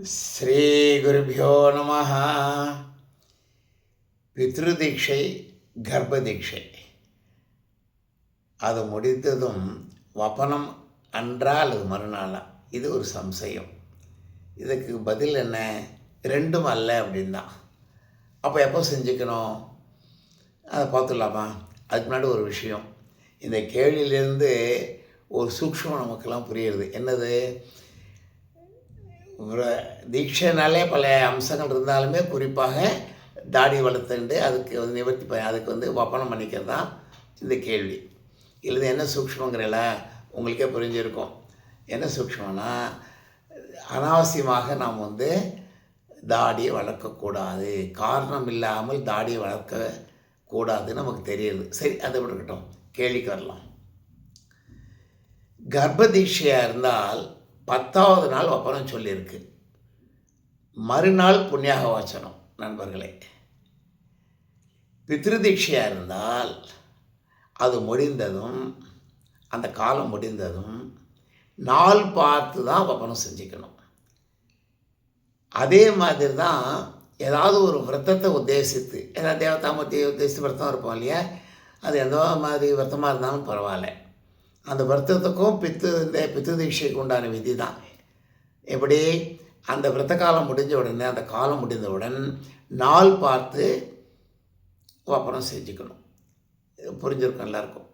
ஸ்ரீகுருபியோ நம பித்ருதீட்சை கர்ப்பதீட்சை. அது முடித்ததும் வபனம் அன்றால் அது மறுநாளா. இது ஒரு சம்சயம். இதுக்கு பதில் என்ன? ரெண்டும் அல்ல அப்படின்னா. அப்போ எப்போ செஞ்சுக்கணும்? அதை பார்த்துடலாமா? அதுக்கு முன்னாடி ஒரு விஷயம். இந்த கேள்வியிலேருந்து ஒரு சூக்ஷ்மம் நமக்கெல்லாம் புரியுது. என்னது? தீட்சைனாலே பல அம்சங்கள் இருந்தாலுமே குறிப்பாக தாடி வளர்த்துண்டு அதுக்கு வந்து நிவர்த்தி ப- அதுக்கு வந்து வப்பனம் பண்ணிக்கிறது தான் இந்த கேள்வி. இல்லை என்ன சூக்ஷ்மங்கிறல உங்களுக்கே புரிஞ்சிருக்கும். என்ன சூக்ஷ்மம்னா அனாவசியமாக நாம் வந்து தாடியை வளர்க்கக்கூடாது. காரணம் இல்லாமல் தாடியை வளர்க்க கூடாதுன்னு நமக்கு தெரியுது. சரி அதை விட்டுக்கிட்டோம் கேள்விக்கு வரலாம். கர்ப்பதீட்சையாக இருந்தால் பத்தாவது நாள் ஒப்பனம் சொல்லியிருக்கு. மறுநாள் புண்ணியாக வாசனம் நண்பர்களே. பித்ருதீட்சையாக இருந்தால் அது முடிந்ததும் அந்த காலம் முடிந்ததும் நாள் பார்த்து தான் ஒப்பனம் செஞ்சுக்கணும். அதே மாதிரி தான் ஏதாவது ஒரு விரத்தத்தை உத்தேசித்து ஏதாவது தேவதாமூர்த்தியை உத்தேசித்து விரதம் இருப்போம் இல்லையா? அது எந்த மாதிரி விரதமாக இருந்தாலும் பரவாயில்ல. அந்த விரதத்துக்கும் பித்து இந்த பித்து தீட்சைக்கு உண்டான விதி தான் எப்படி? அந்த விரத காலம் முடிஞ்ச உடனே அந்த காலம் முடிந்தவுடன் நாள் பார்த்து ஒப்பனம் செஞ்சுக்கணும். புரிஞ்சிருக்கும் எல்லாருக்கும்.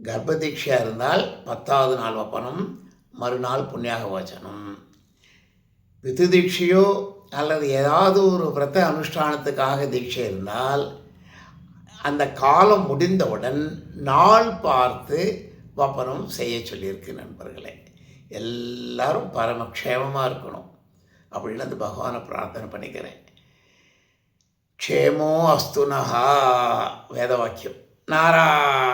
கர்ப்பதீட்சையாக இருந்தால் பத்தாவது நாள் வப்பனம் மறுநாள் புண்ணியாக வாச்சனம். பித்து தீட்சையோ அல்லது ஏதாவது ஒரு விரத அனுஷ்டானத்துக்காக தீட்சை இருந்தால் அந்த காலம் முடிந்தவுடன் நாள் பார்த்து வப்பனம் செய்ய சொல்லியிருக்கு நண்பர்களே. எல்லாரும் பரமக்ஷேமமாக இருக்கணும் அப்படின்னு அந்த பகவானை பிரார்த்தனை பண்ணிக்கிறேன். க்ஷேமோ அஸ்துனஹா வேத வாக்கியம் நாராயண